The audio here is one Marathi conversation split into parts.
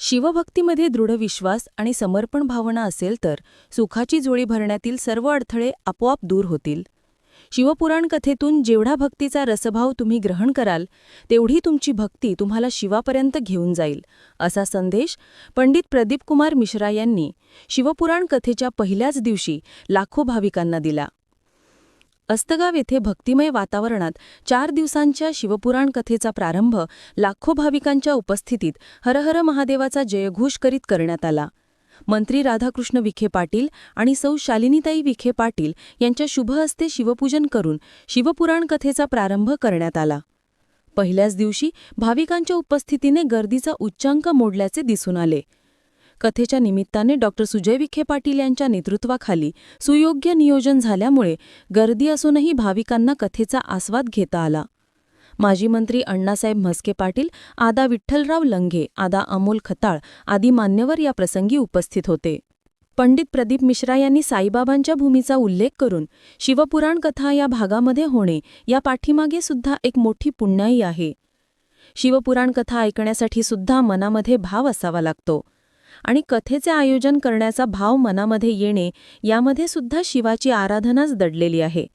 शिवभक्तीमध्ये दृढ विश्वास आणि समर्पण भावना असेल तर सुखाची जोळी भरण्यातील सर्व अडथळे आपोआप दूर होतील. शिवपुराण कथेतून जेवढा भक्तीचा रसभाव तुम्ही ग्रहण कराल तेवढी तुमची भक्ती तुम्हाला शिवापर्यंत घेऊन जाईल असा संदेश पंडित प्रदीपकुमार मिश्रा यांनी शिवपुराण कथेच्या पहिल्याच दिवशी लाखो भाविकांना दिला. अस्तगाव येथे भक्तिमय वातावरणात चार दिवसांच्या शिवपुराण कथेचा प्रारंभ लाखो भाविकांच्या उपस्थितीत हरहर महादेवाचा जयघोष करीत करण्यात आला. मंत्री राधाकृष्ण विखे पाटील आणि सौ शालिनीताई विखे पाटील यांच्या शुभ हस्ते शिवपूजन करून शिवपुराण कथेचा प्रारंभ करण्यात आला. पहिल्याच दिवशी भाविकांच्या उपस्थितीने गर्दीचा उच्चांक मोडल्याचे दिसून आले. कथेच्या निमित्ताने डॉक्टर सुजय विखे पाटील यांच्या नेतृत्वाखाली सुयोग्य नियोजन झाल्यामुळे गर्दी असूनही भाविकांना कथेचा आस्वाद घेता आला. माजी मंत्री अण्णासाहेब म्हस्के पाटील आदा विठ्ठलराव लंघे आदा अमोल खताळ आदी मान्यवर या प्रसंगी उपस्थित होते. पंडित प्रदीप मिश्रा यांनी साईबाबांच्या भूमीचा उल्लेख करून शिवपुराण कथा या भागामध्ये होणे या पाठीमागे सुद्धा एक मोठी पुण्याई आहे. शिवपुराण कथा ऐकण्यासाठी सुद्धा मनामध्ये भाव असावा लागतो. आणि कथेचे आयोजन करण्याचा भाव मनामध्ये येणे यामध्ये सुद्धा शिवाची आराधनाच दडलेली आहे.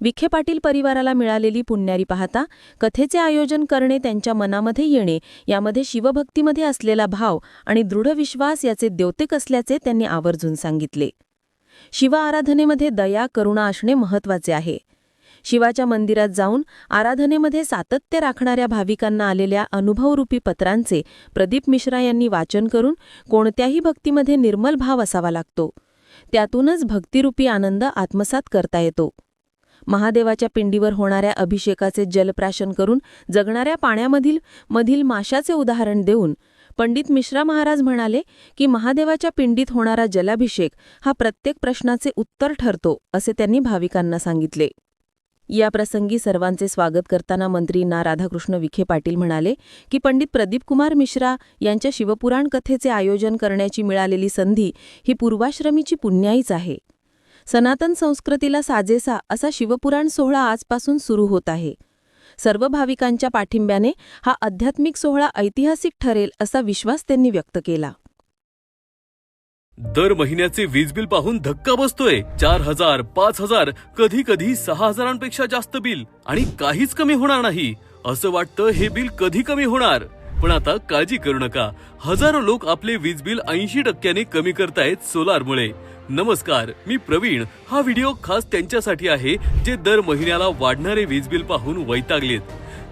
विखे पाटील परिवाराला मिळालेली पुण्यारी पाहता कथेचे आयोजन करणे त्यांच्या मनामध्ये येणे यामध्ये शिवभक्तीमध्ये असलेला भाव आणि दृढ विश्वास याचे द्योतक असल्याचे त्यांनी आवर्जून सांगितले. शिव आराधनेमध्ये दया करुणा असणे महत्त्वाचे आहे. शिवाच्या मंदिरात जाऊन आराधनेमध्ये सातत्य राखणाऱ्या भाविकांना आलेल्या अनुभवरूपी पत्रांचे प्रदीप मिश्रा यांनी वाचन करून कोणत्याही भक्तीमध्ये निर्मल भाव असावा लागतो. त्यातूनच भक्तिरूपी आनंद आत्मसात करता येतो. महादेवाच्या पिंडीवर होणाऱ्या अभिषेकाचे जलप्राशन करून जगणाऱ्या पाण्यामधील मधील माशाचे उदाहरण देऊन पंडित मिश्रा महाराज म्हणाले की महादेवाच्या पिंडीत होणारा जलाभिषेक हा प्रत्येक प्रश्नाचे उत्तर ठरतो असे त्यांनी भाविकांना सांगितले. या प्रसंगी सर्वांचे स्वागत करताना मंत्री ना राधाकृष्ण विखे पाटील म्हणाले की पंडित प्रदीपकुमार मिश्रा यांच्या शिवपुराण कथेचे आयोजन करण्याची मिळालेली संधी ही पूर्वाश्रमीची पुण्याईच आहे. सनातन संस्कृतीला साजेसा असा शिवपुराण सोहळा आजपासून सुरू होत आहे. सर्व भाविकांच्या पाठिंब्याने हा आध्यात्मिक सोहळा ऐतिहासिक ठरेल असा विश्वास त्यांनी व्यक्त केला. दर महिन्याचे वीज बिल पाहून धक्का बसतोय. चार हजार पाच हजार कधी कधी सहा हजारांपेक्षा जास्त बिल. आणि काहीच कमी होणार नाही. असं वाटतं हे बिल कधी कमी होणार. पण आता काळजी करू नका. हजारो लोक आपले वीज बिल ऐंशी टक्क्याने कमी करतायत सोलारमुळे. नमस्कार मी प्रवीण. हा व्हिडिओ खास त्यांच्यासाठी आहे जे दर महिन्याला वाढणारे वीज बिल पाहून वैतागलेत.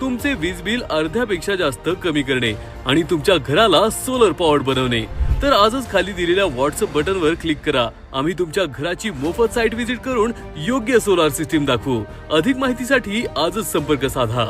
तुमचे वीज बिल अर्ध्यापेक्षा जास्त कमी करणे आणि तुमच्या घराला सोलर पॉवर बनवणे. तर आजच खाली दिलेल्या व्हॉट्सअप बटनवर क्लिक करा. आम्ही तुमच्या घराची मोफत साईट व्हिजिट करून योग्य सोलार सिस्टीम दाखवू. अधिक माहितीसाठी आजच संपर्क साधा.